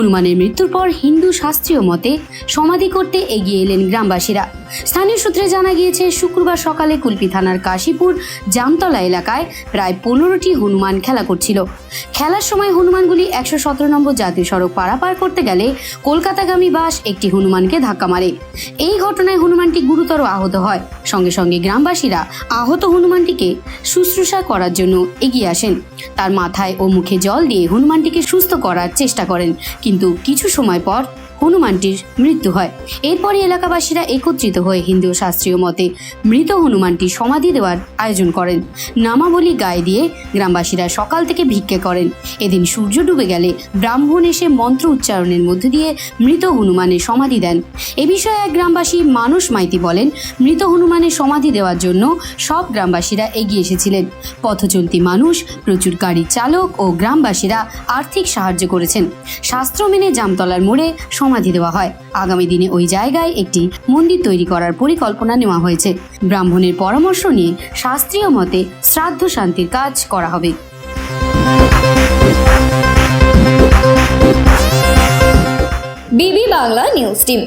হনুমানের মৃত্যুর পর হিন্দু শাস্ত্রীয় মতে সমাধি করতে এগিয়ে এলেন গ্রামবাসীরা। স্থানীয় সূত্রে জানা গিয়েছে, শুক্রবার সকালে কুলপি থানার কাশীপুর জামতলা এলাকায় প্রায় পনেরোটি হনুমান খেলা করছিল। খেলার সময় হনুমানগুলি একশো সতেরো নম্বর জাতীয় সড়ক পারাপার করতে গেলে কলকাতাগামী বাস একটি হনুমানকে ধাক্কা মারে। এই ঘটনায় হনুমানটি গুরুতর আহত হয়। সঙ্গে সঙ্গে গ্রামবাসীরা আহত হনুমানটিকে শুশ্রূষা করার জন্য এগিয়ে আসেন। তার মাথায় ও মুখে জল দিয়ে হনুমানটিকে সুস্থ করার চেষ্টা করেন। কিন্তু কিছু সময় পর হনুমানটির মৃত্যু হয়। এরপরই এলাকাবাসীরা একত্রিত হয়ে হিন্দু শাস্ত্রীয় মতে মৃত হনুমানটি সমাধি দেওয়ার আয়োজন করেন। নামাবলী গায়ে দিয়ে গ্রামবাসীরা সকাল থেকে ভিক্ষে করেন। এদিন সূর্য ডুবে গেলে ব্রাহ্মণ এসে মন্ত্র উচ্চারণের মধ্য দিয়ে মৃত হনুমানের সমাধি দেন। এ বিষয়ে এক গ্রামবাসী মানুষ মাইতি বলেন, মৃত হনুমানের সমাধি দেওয়ার জন্য সব গ্রামবাসীরা এগিয়ে এসেছিলেন। পথচলতি মানুষ, প্রচুর গাড়ির চালক ও গ্রামবাসীরা আর্থিক সাহায্য করেছেন। শাস্ত্র মেনে জামতলার মোড়ে সমাধি দেওয়া হয়। আগামী দিনে ওই জায়গায় একটি মন্দির তৈরি করার পরিকল্পনা নেওয়া হয়েছে। ব্রাহ্মণের পরামর্শ নিয়ে শাস্ত্রীয় মতে শ্রাদ্ধ শান্তির কাজ করা হবে। বিবি বাংলা নিউজ টিম।